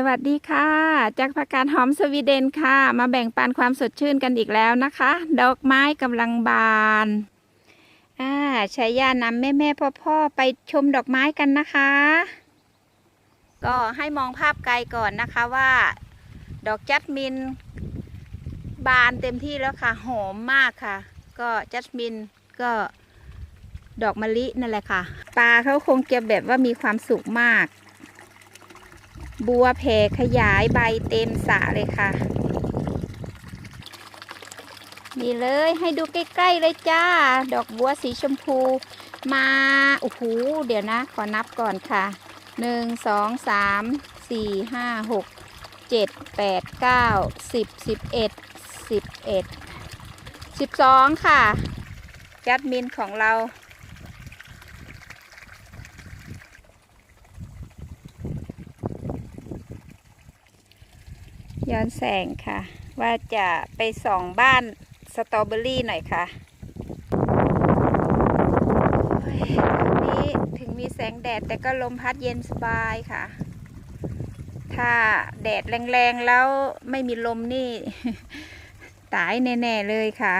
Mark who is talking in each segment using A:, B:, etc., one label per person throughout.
A: สวัสดีค่ะ จากผักกาดหอมสวีเดนค่ะ มาแบ่งปันความสดชื่นกันอีกแล้วนะคะ ดอกไม้กำลังบานอ่าชายานำแม่แม่พ่อพ่อไปชมดอกไม้กันนะคะ ก็ให้มองภาพไกลก่อนนะคะว่า ดอกจัสมิน บานเต็มที่แล้วค่ะ หอมมากค่ะ ก็จัสมินก็ดอกมะลินั่นแหละค่ะปลาเขาคงจะแบบว่ามีความสุขมาก บัวแผ่ขยายใบเต็มสระเลยค่ะ นี่เลยให้ดูใกล้ๆเลยจ้า ดอกบัวสีชมพูมาโอ้โหเดี๋ยวนะ ขอนับก่อนค่ะหนึ่งสองสามสี่ห้าหกเจ็ดแปดเก้าสิบสิบเอ็ดสิบเอ็ดสิบสองค่ะ จัดมินของเรา ย้อนแสงค่ะ ว่าจะไปส่องบ้านสตรอเบอรี่หน่อยค่ะวันนี้ถึงมีแสงแดดแต่ก็ลมพัดเย็นสบายค่ะ ถ้าแดดแรงๆแล้วไม่มีลมนี่ ตายแน่ๆเลยค่ะ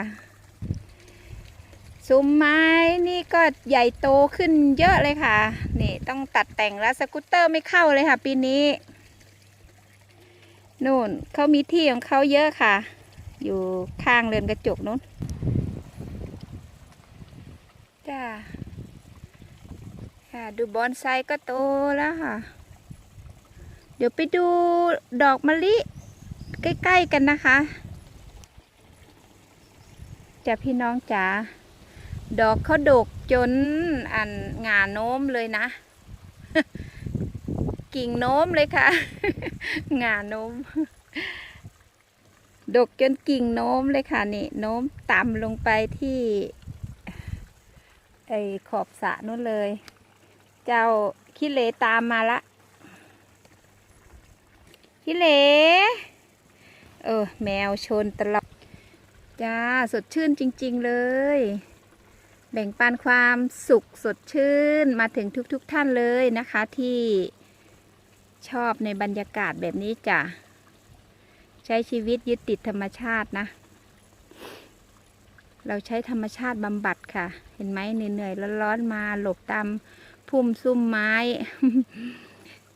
A: ซุ้มไม้นี่ก็ใหญ่โตขึ้นเยอะเลยค่ะ นี่ต้องตัดแต่งแล้วสกูตเตอร์ไม่เข้าเลยค่ะ ปีนี้ นู่นเขามีที่ของเขาเยอะค่ะ อยู่ข้างเรือนกระจกนู้นจ้าค่ะดูบอนไซก็โตแล้วค่ะ เดี๋ยวไปดูดอกมะลิใกล้ๆกันนะคะจ้าพี่น้องจ๋าดอกเขาดกจนอันงาโน้มเลยนะ กิ่งโน้มเลยค่ะ งาโน้ม ดกจนกิ่งโน้มเลยค่ะนี่โน้มต่ำลงไปที่ไอขอบสระนู้นเลย เจ้าขี้เลตามมาละขี้เล เออ แมวชนตลอด จ้า สดชื่นจริง ๆ เลย แบ่งปันความสุขสดชื่นมาถึงทุก ๆทท่านเลยนะคะที่ ชอบในบรรยากาศแบบนี้จ้ะ ใช้ชีวิตยึดติดธรรมชาตินะ เราใช้ธรรมชาติบำบัดค่ะ เห็นไหมเหนื่อยๆร้อนๆมาหลบตามพุ่มซุ่มไม้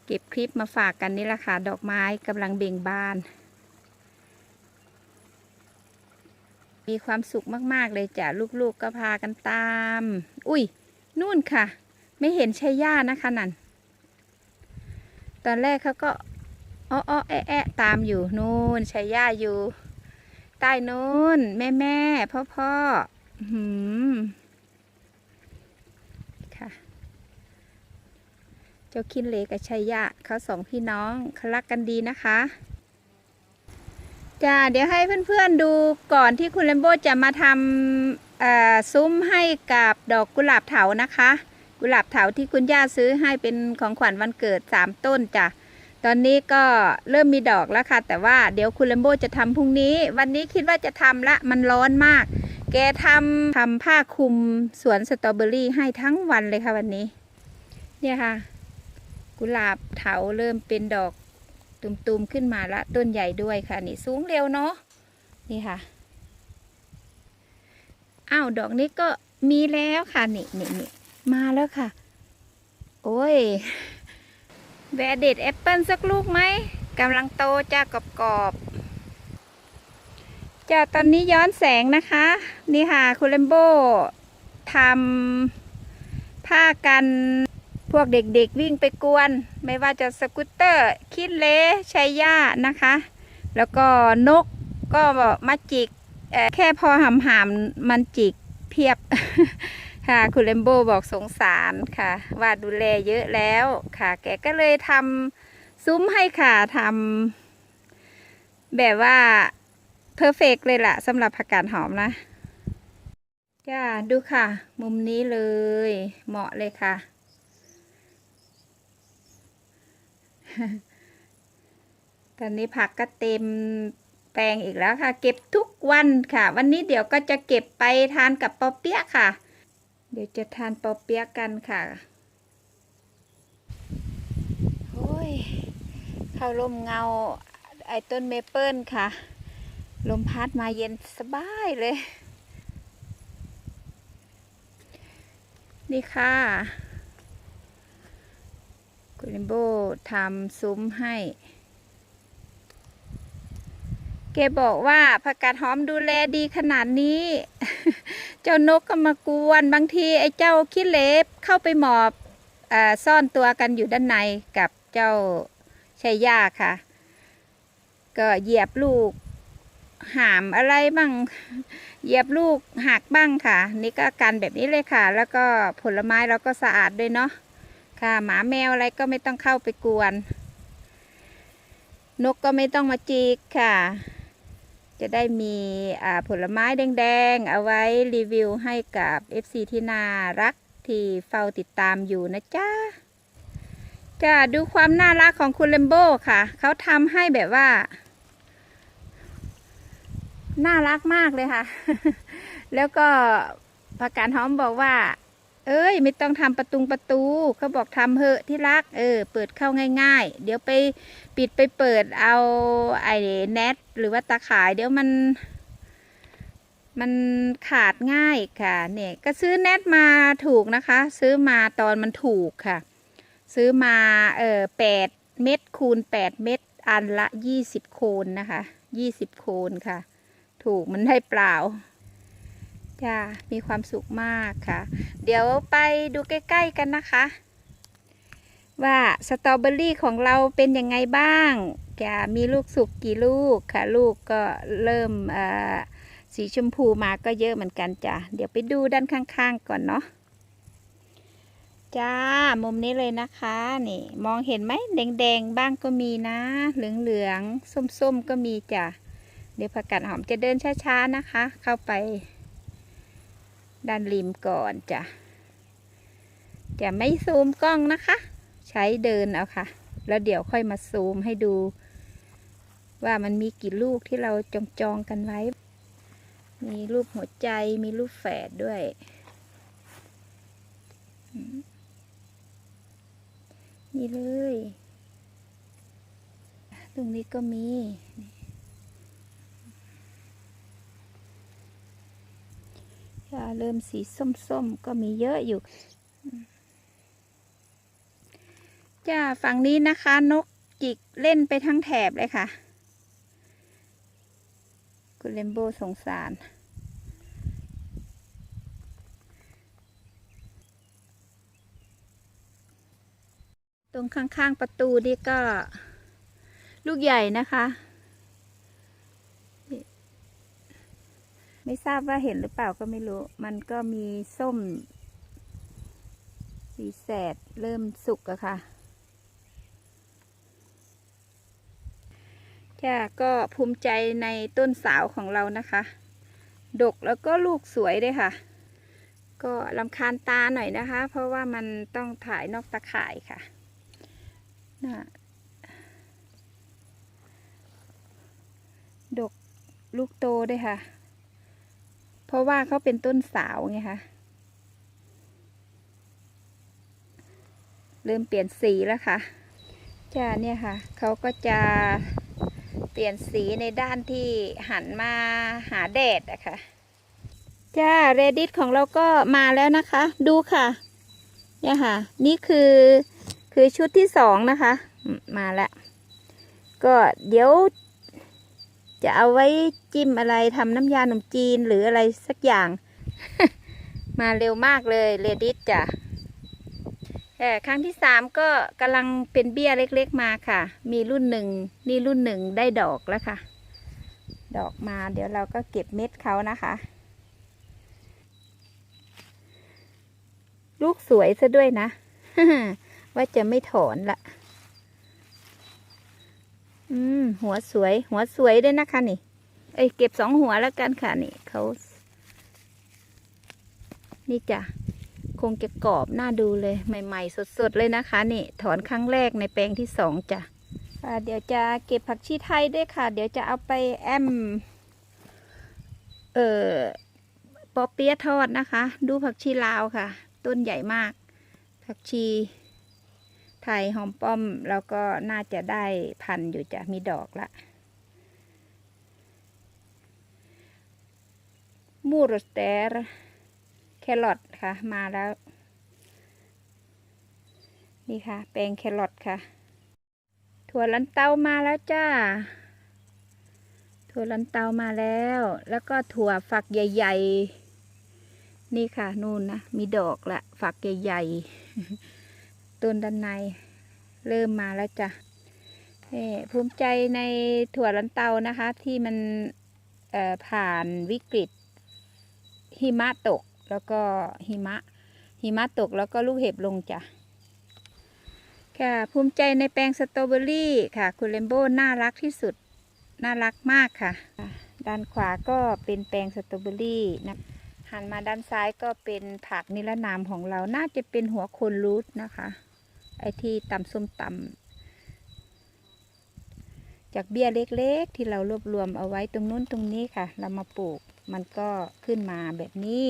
A: เก็บคลิปมาฝากกันนี่แหละค่ะ ดอกไม้กำลังเบ่งบาน มีความสุขมากๆเลยจ้ะ ลูกๆก็พากันตาม อุ้ยนู่นค่ะ ไม่เห็นใช่ย่านะคะนั่น ตอนแรกเขาก็อ้ออ้อแอะแอะตามอยู่นู่นชายย่าอยู่ ใต้นู่นแม่แม่พ่อพ่อหืมค่ะ เจ้าคินเลกับชายย่าเขาสองพี่น้องเขารักกันดีนะคะจ้าเดี๋ยวให้เพื่อนๆดูก่อนที่คุณเลมโบจะมาทำอ่อซุ้มให้กับดอกกุหลาบเถานะคะ กุหลาบเถาที่คุณย่าซื้อให้เป็นของขวัญวันเกิดสามต้นจ้ะ ตอนนี้ก็เริ่มมีดอกแล้วค่ะ แต่ว่าเดี๋ยวคุณเลมโบจะทำพรุ่งนี้ วันนี้คิดว่าจะทำละมันร้อนมาก แกทำทำผ้าคลุมสวนสตรอเบอรี่ให้ทั้งวันเลยค่ะวันนี้ เนี่ยค่ะ กุหลาบเถาเริ่มเป็นดอกตุ่มๆขึ้นมาละต้นใหญ่ด้วยค่ะ นี่สูงเร็วเนาะนี่ค่ะอ้าวดอกนี้ก็มีแล้วค่ะนี่นี่นี่ มาแล้วค่ะ โอ้ยแวเด็ดแอปเปิลสักลูกไหมกำลังโตจ้ากรอบๆจ้าตอนนี้ย้อนแสงนะคะ นี่ค่ะคุณเลมโบทำผ้ากันพวกเด็กๆวิ่งไปกวน ไม่ว่าจะสกูตเตอร์คิดเลชัยย่านะคะ แล้วก็นกก็มาจิกแค่พอหำหามมันจิก ค่ะ คุณเลมโบบอกสงสารค่ะ ว่าดูแลเยอะแล้วค่ะ แกก็เลยทำซุ้มให้ค่ะทำแบบว่าเพอร์เฟกเลยล่ะสำหรับผักกาดหอมนะจ้าดูค่ะ มุมนี้เลย เหมาะเลยค่ะ ตอนนี้ผักก็เต็มแปลงอีกแล้วค่ะ เก็บทุกวันค่ะ วันนี้เดี๋ยวก็จะเก็บไปทานกับปอเปี๊ยะค่ะ เดี๋ยวจะทานปอเปี๊ยะกันค่ะโอ้ยขเข้าร่มเงาไอ้ต้นเมเปิลค่ะ ลมพัดมาเย็นสบายเลย นี่ค่ะคุณลิมโบทำซุ้มให้ แกบอกว่าผักกาดหอมดูแลดีขนาดนี้ เจ้านกก็มากวนบางทีไอ้เจ้าขี้เล็บเข้าไปหมอบอซ่อนตัวกันอยู่ด้านในกับเจ้าชัยยาค่ะ ก็เหยียบลูกหามอะไรบ้าง เหยียบลูกหักบ้างค่ะ นี่ก็กันแบบนี้เลยค่ะ แล้วก็ผลไม้เราก็สะอาดด้วยเนาะค่ะ หมาแมวอะไรก็ไม่ต้องเข้าไปกวน นกก็ไม่ต้องมาจีกค่ะ จะได้มีผลไม้แดงๆ เอาไว้รีวิวให้กับ FC ที่น่ารักที่เฝ้าติดตามอยู่นะจ๊ะจะดูความน่ารักของคุณเลมโบ้ค่ะ เขาทำให้แบบว่า น่ารักมากเลยค่ะ แล้วก็ผักกาดหอมบอกว่า เอ้ย ไม่ต้องทำประตุงประตูเขาบอกทำเหอะที่รัก เออ เปิดเข้าง่าย ๆ เดี๋ยวไปปิดไปเปิดเอาไอ้แนทหรือว่าตาข่าย เดี๋ยวมัน มันขาดง่ายค่ะ เนี่ย ก็ซื้อแนทมาถูกนะคะ ซื้อมาตอนมันถูกค่ะ ซื้อมาเออแปดเม็ดคูณแปดเม็ดอันละยี่สิบโคนนะคะยี่สิบโคนค่ะ ถูกมันได้เปล่า จ้ามีความสุขมากค่ะ เดี๋ยวไปดูใกล้ๆกันนะคะ ว่าสตรอเบอรี่ของเราเป็นยังไงบ้างจะมีลูกสุกกี่ลูกค่ะ ลูกก็เริ่มสีชมพูมาก็เยอะเหมือนกันจ้ะเดี๋ยวไปดูด้านข้างๆก่อนเนาะจ้า มุมนี้เลยนะคะ นี่ มองเห็นไหมแดงๆ บ้างก็มีนะ เหลืองๆ ส้มๆ ก็มีจ้ะ เดี๋ยวผักกาดหอมจะเดินช้าๆ นะคะ เข้าไป ด้านริมก่อนจ้ะจะไม่ซูมกล้องนะคะ ใช้เดินเอาค่ะ แล้วเดี๋ยวค่อยมาซูมให้ดู ว่ามันมีกี่ลูกที่เราจองจองกันไว้ มีรูปหัวใจมีรูปแฝดด้วย นี่เลย ตรงนี้ก็มี จะเริ่มสีส้มๆ ก็มีเยอะอยู่ จ้าฝั่งนี้นะคะ นกจิกเล่นไปทั้งแถบเลยค่ะ คุณเลมโบสงสาร ตรงข้างๆประตูนี่ก็ลูกใหญ่นะคะ ไม่ทราบว่าเห็นหรือเปล่าก็ไม่รู้ มันก็มีส้มสีแสดเริ่มสุกอะค่ะจ้าก็ภูมิใจในต้นสาวของเรานะคะ ดกแล้วก็ลูกสวยด้วยค่ะ ก็ลำคาญตาหน่อยนะคะ เพราะว่ามันต้องถ่ายนอกตาข่ายค่ะน่ะดกลูกโตด้วยค่ะ เพราะว่าเขาเป็นต้นสาวไงคะเริ่มเปลี่ยนสีแล้วค่ะจ้าเนี่ยค่ะเขาก็จะเปลี่ยนสีในด้านที่หันมาหาแดดอะค่ะจ้าเรดิตของเราก็มาแล้วนะคะ ดูค่ะ เนี่ยค่ะ นี่คือคือชุดที่สองนะคะ มาแล้ว ก็เดี๋ยว จะเอาไว้จิ้มอะไรทำน้ำยาขนมจีนหรืออะไรสักอย่าง มาเร็วมากเลยเรดิตจ้ะแต่ครั้งที่สามก็กำลังเป็นเบี้ยเล็กๆมาค่ะ มีรุ่นหนึ่งนี่รุ่นหนึ่งได้ดอกแล้วค่ะ ดอกมาเดี๋ยวเราก็เก็บเม็ดเขานะคะ ลูกสวยซะด้วยนะ ว่าจะไม่ถอนละ อืม หัวสวย หัวสวยด้วยนะคะนี่ เอ้ยเก็บสองหัวแล้วกันค่ะนี่เขา นี่จ้ะคงจะกรอบน่าดูเลยใหม่ ๆ สดๆเลยนะคะ นี่ ถอนครั้งแรกในแปลงที่สองจ้ะเดี๋ยวจะเก็บผักชีไทยด้วยค่ะ เดี๋ยวจะเอาไปแอมเอ่อปอเปี๊ยะทอดนะคะ ดูผักชีลาวค่ะ ต้นใหญ่มาก ผักชี ไทยหอมป้อมแล้วก็น่าจะได้พันอยู่จะมีดอกละมูรสเตอร์แครอทค่ะ มาแล้ว นี่ค่ะ แปลงแครอทค่ะ ถั่วลันเตามาแล้วจ้า ถั่วลันเตามาแล้ว แล้วก็ถั่วฝักใหญ่ ๆ นี่ค่ะ นู่นนะ มีดอกละฝักใหญ่ ๆ ต้นด้านใน เริ่มมาแล้วจ้ะนี่ภูมิใจในถั่วลันเตานะคะ ที่มันผ่านวิกฤตหิมะตกแล้วก็หิมะหิมะตกแล้วก็ลูกเห็บลงจ้ะค่ะภูมิใจในแปลงสตรอเบอรี่ค่ะ คุณเลมโบน่ารักที่สุด น่ารักมากค่ะ ด้านขวาก็เป็นแปลงสตรอเบอรี่นะหันมาด้านซ้ายก็เป็นผักนิรนามของเราน่าจะเป็นหัวโคนรูทนะคะ ไอที่ตำส้มตำจากเบี้ยเล็กๆ ที่เรารวบรวมเอาไว้ตรงนู้นตรงนี้ค่ะ เรามาปลูกมันก็ขึ้นมาแบบนี้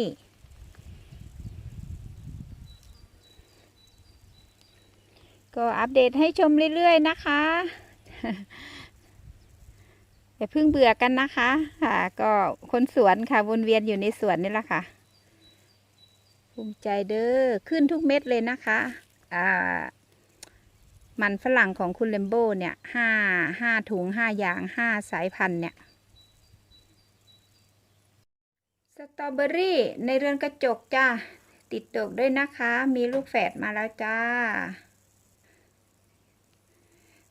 A: ก็อัปเดตให้ชมเรื่อยๆนะคะ อย่าเพิ่งเบื่อกันนะคะ ค่ะ ก็คนสวนค่ะวนเวียนอยู่ในสวนนี่แหละค่ะ ภูมิใจเด้อขึ้นทุกเม็ดเลยนะคะ มันฝรั่งของคุณเลมโบเนี่ยห้าห้าถุงห้าอย่างห้าสายพันธุ์เนี่ยสตรอเบอรี่ในเรือนกระจกจ้าติดดกด้วยนะคะ มีลูกแฝดมาแล้วจ้า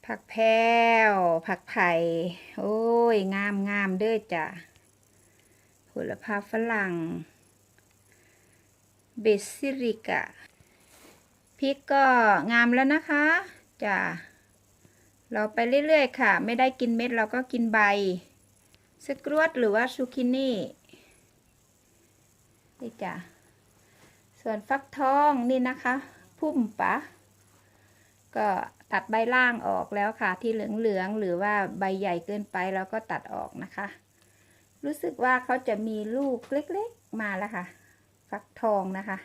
A: ผักแพรวผักไผ่ โอ้ย งามงามเด้อจ้ะผลพาฝรั่ง เบซิริกะ พริกก็งามแล้วนะคะจ้ะเราไปเรื่อยๆค่ะ ไม่ได้กินเม็ดเราก็กินใบสกรวดหรือว่าซูกินี่นี่จ้ะส่วนฟักทองนี่นะคะ พุ่มปะ ก็ตัดใบล่างออกแล้วค่ะ ที่เหลืองๆหรือว่าใบใหญ่เกินไปเราก็ตัดออกนะคะ รู้สึกว่าเขาจะมีลูกเล็กๆมาแล้วค่ะ ฟักทองนะคะ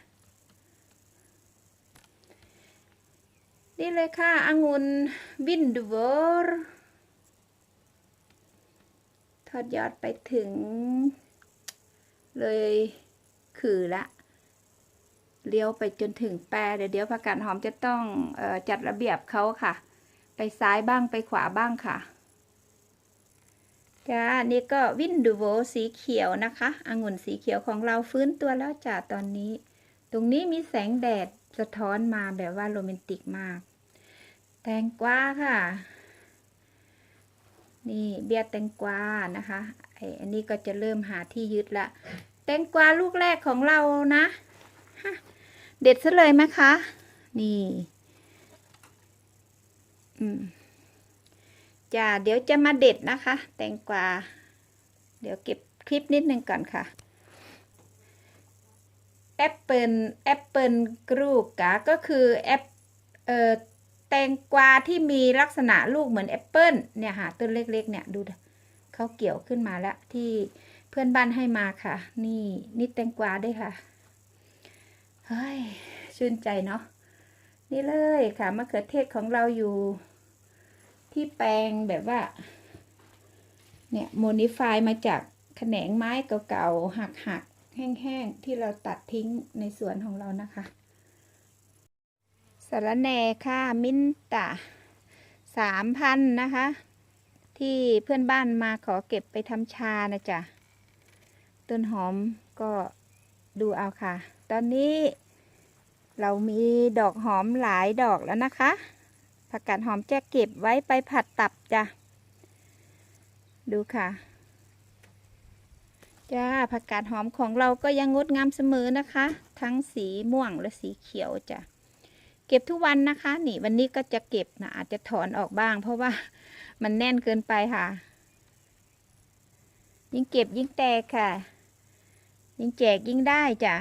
A: นี่เลยค่ะองุ่นวินดูเวอร์ทอดยอดไปถึง เลยคือละเลี้ยวไปจนถึงแปรเดี๋ยวเดี๋ยวผักกาดหอมจะต้องออจัดระเบียบเขาค่ะ ไปซ้ายบ้างไปขวาบ้างค่ะจ้านี่ก็วินดูโวสีเขียวนะคะองุ่นสีเขียวของเราฟื้นตัวแล้วจ้าตอนนี้ ตรงนี้มีแสงแดด สะท้อนมาแบบว่าโรแมนติกมาก แตงกวาค่ะ นี่เบียแตงกวานะคะไออันนี้ก็จะเริ่มหาที่ยึดละ แตงกวาลูกแรกของเรานะ เด็ดซะเลยไหมคะ นี่อืมจ้าเดี๋ยวจะมาเด็ดนะคะ แตงกวา เดี๋ยวเก็บคลิปนิดนึงก่อนค่ะ แอปเปิลแอปเปิลกรูกกะก็คือแอปเอ่อแตงกวาที่มีลักษณะลูกเหมือนแอปเปิลเนี่ยค่ะต้นเล็กๆเนี่ยดูเขาเกี่ยวขึ้นมาแล้วที่เพื่อนบ้านให้มาค่ะ นี่นี่แตงกวาด้วยค่ะเฮ้ยชื่นใจเนาะนี่เลยค่ะมะเขือเทศของเราอยู่ ที่แปลงแบบว่า เนี่ยโมนิฟายมาจากแขนงไม้เก่าๆหักๆ แห้งๆ ที่เราตัดทิ้งในสวนของเรานะคะสารแหน่ค่ะมินตาสามพันนะคะ ที่เพื่อนบ้านมาขอเก็บไปทำชานะจ๊ะต้นหอมก็ดูเอาค่ะ ตอนนี้เรามีดอกหอมหลายดอกแล้วนะคะ ผักกาดหอมจะเก็บไว้ไปผัดตับจ้ะ ดูค่ะ จ้าผักกาดหอมของเราก็ยังงดงามเสมอนะคะ ทั้งสีม่วงและสีเขียวจ้ะเก็บทุกวันนะคะ นี่วันนี้ก็จะเก็บนะอาจจะถอนออกบ้าง เพราะว่ามันแน่นเกินไปค่ะ ยิ่งเก็บยิ่งแตกค่ะ ยิ่งแจกยิ่งได้จ้ะ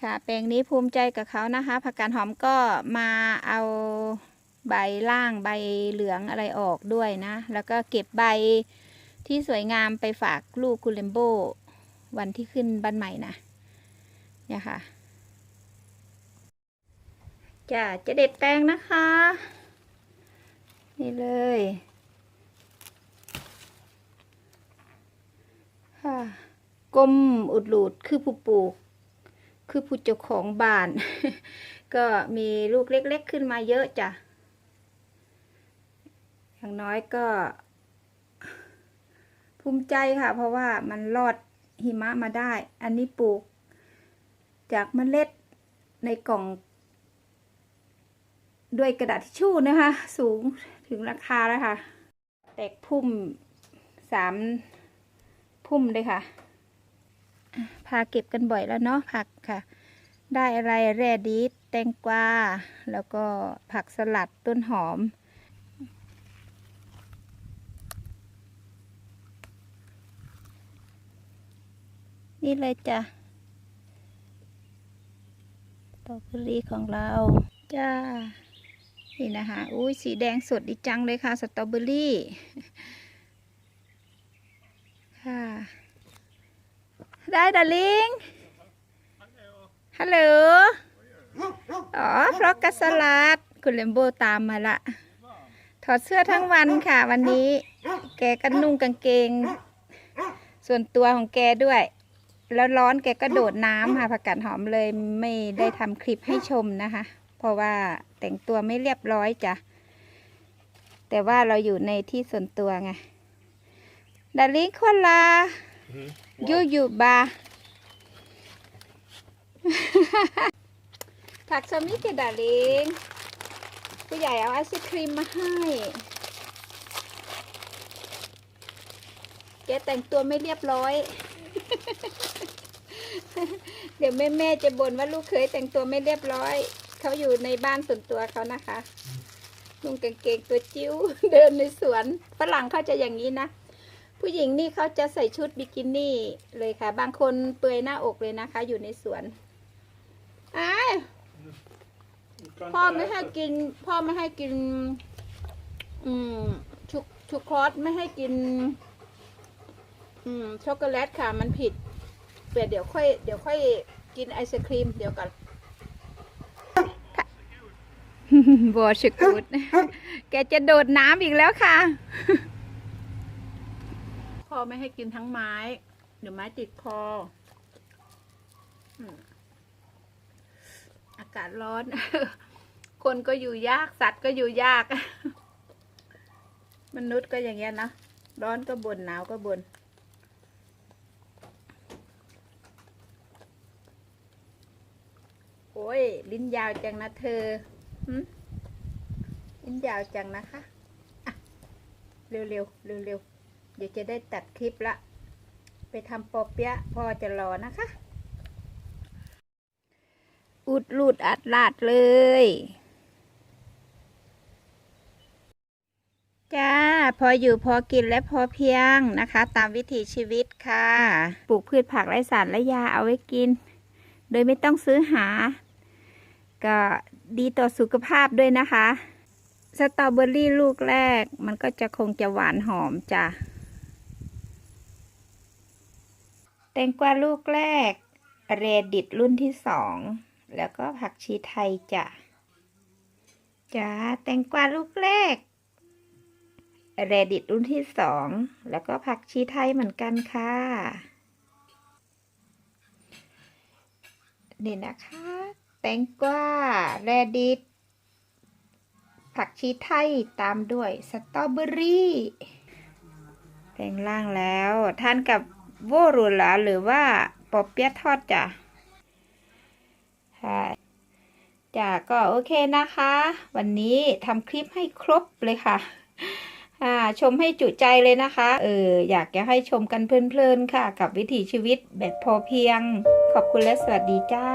A: ค่ะแปลงนี้ภูมิใจกับเขานะคะผักกาดหอมก็มาเอาใบล่างใบเหลืองอะไรออกด้วยนะ แล้วก็เก็บใบ ที่สวยงามไปฝากลูกคุณเลมโบวันที่ขึ้นบ้านใหม่นะเนี่ยค่ะจะจะเด็ดแตงนะคะ นี่เลย ค่ะก้มอุดหลุดคือผู้ปลูก คือผู้เจ้าของบ้าน ก็มีลูกเล็ก ๆ ขึ้นมาเยอะจ้ะอย่างน้อยก็ ภูมิใจค่ะ เพราะว่ามันรอดหิมะมาได้ อันนี้ปลูก จากเมล็ดในกล่อง ด้วยกระดาษทิชชู่นะคะ สูงถึงราคาแล้วค่ะ แตกพุ่มสามพุ่มเลยค่ะ พาเก็บกันบ่อยแล้วเนาะผักค่ะ ได้อะไรแรดิสแตงกวาแล้วก็ผักสลัดต้นหอม นี่เลยจ้ะสตรอเบอรี่ของเรา จ้า นี่นะคะอุ้ยสีแดงสดดีจังเลยค่ะ สตรอเบอรี่ ค่ะ ได้ดาลิง ฮัลโหล อ๋อฟลอกกัสลัด คุณเลมโบตามมาละ ถอดเสื้อทั้งวันค่ะวันนี้ แกก็นุ่งกางเกง ส่วนตัวของแกด้วย แล้วร้อนแกก็โดดน้ำค่ะผักกาดหอมเลยไม่ได้ทำคลิปให้ชมนะคะ เพราะว่าแต่งตัวไม่เรียบร้อยจ้ะ แต่ว่าเราอยู่ในที่ส่วนตัวไงดาลิงคนลายูยูบาผักสมิธดาลิงผู้ใหญ่เอาไอศครีมมาให้แกแต่งตัวไม่เรียบร้อย เดี๋ยวแม่แม่ๆจะบ่นว่าลูกเคยแต่งตัวไม่เรียบร้อย เขาอยู่ในบ้านส่วนตัวเขานะคะนุ่งกางเกงตัวจิ้ว เดินในสวนฝรั่งเขาจะอย่างนี้นะ ผู้หญิงนี่เขาจะใส่ชุดบิกินี่เลยค่ะ บางคนเปลือยหน้าอกเลยนะคะ อยู่ในสวนอ้ายพ่อไม่ให้กิน พ่อไม่ให้กิน อืมชุกชุกครอสไม่ให้กิน อืมช็อกโกแลตค่ะ มันผิด เดี๋ยวเดี๋ยวค่อยเดี๋ยวค่อยกินไอศครีมเดี๋ยวก่อนบอชกูดแกจะโดดน้ำอีกแล้วค่ะ พ่อไม่ให้กินทั้งไม้ เดี๋ยวไม้ติดคออืมอากาศร้อน คนก็อยู่ยาก สัตว์ก็อยู่ยาก มนุษย์ก็อย่างเงี้ยนะ ร้อนก็บน่นหนาวก็บน่นโอ้ ยาวจังนะเธอหึลิ้นยาวจังนะคะอะเร็วๆเร็วเดี๋ยวจะได้ตัดคลิปละ ไปทำปอเปี๊ยะพ่อจะรอนะคะ อุดรูดอัดลาดเลย จ้า พออยู่พอกินและพอเพียงนะคะ ตามวิถีชีวิตค่ะ ปลูกพืชผักไร้สารและยาเอาไว้กิน โดยไม่ต้องซื้อหา ก็ดีต่อสุขภาพด้วยนะคะ สตรอเบอรี่ลูกแรก มันก็จะคงจะหวานหอมจ้ะแตงกวาลูกแรก เรดิตรุ่นที่สอง แล้วก็ผักชีไทยจ้ะจ้าแตงกวาลูกแรกเรดิตรุ่นที่สอง แล้วก็ผักชีไทยเหมือนกันค่ะ นี่นะคะ แตงกวาแรดิตผักชีไทยตามด้วยสตรอเบอรี่แปลงร่างแล้วทานกับโวรูลาหรือว่าปอเปี๊ยะทอดจ้ะค่ะจ้ะก็โอเคนะคะ วันนี้ทำคลิปให้ครบเลยค่ะอ่าชมให้จุใจเลยนะคะ เออ อยากจะให้ชมกันเพลินๆค่ะ กับวิถีชีวิตแบบพอเพียง ขอบคุณและสวัสดีจ้า